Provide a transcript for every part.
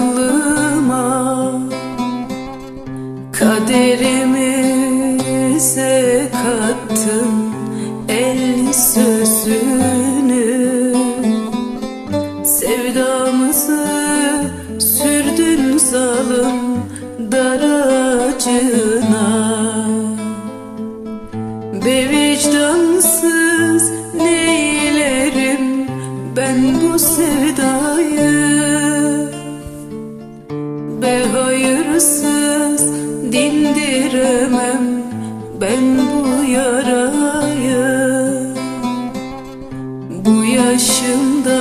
aklıma Kaderimize kattın el söz. Be hayırsız dindiremem ben bu yarayı. Bu yaşımda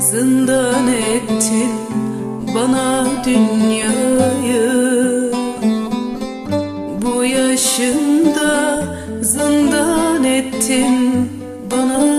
zindan ettin bana dünyayı. Bu yaşımda zindan ettin bana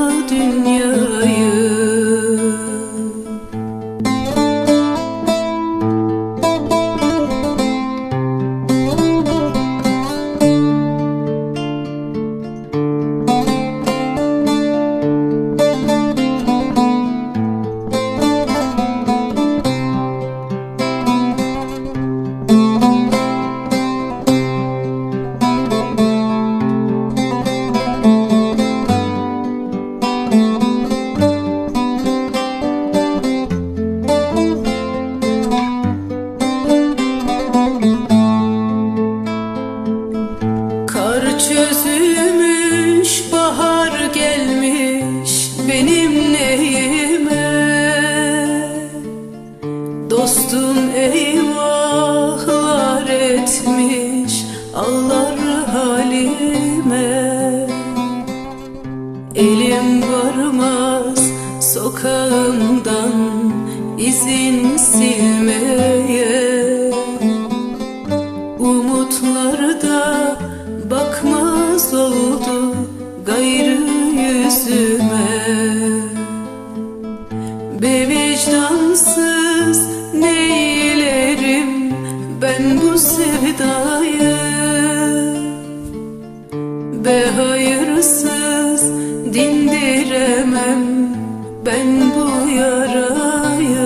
ağlar halime. Elim varmaz sokağımdan izin silmeye. Umutlarda bakmaz oldu gayrı yüzüme. Be vicdansız neylerim ben bu sevdayı acısız dindiremem ben bu yarayı.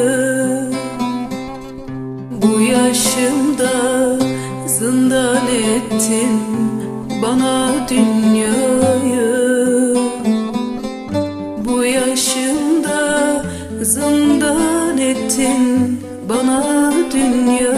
Bu yaşımda zindan ettin bana dünyayı. Bu yaşımda zindan ettin bana dünya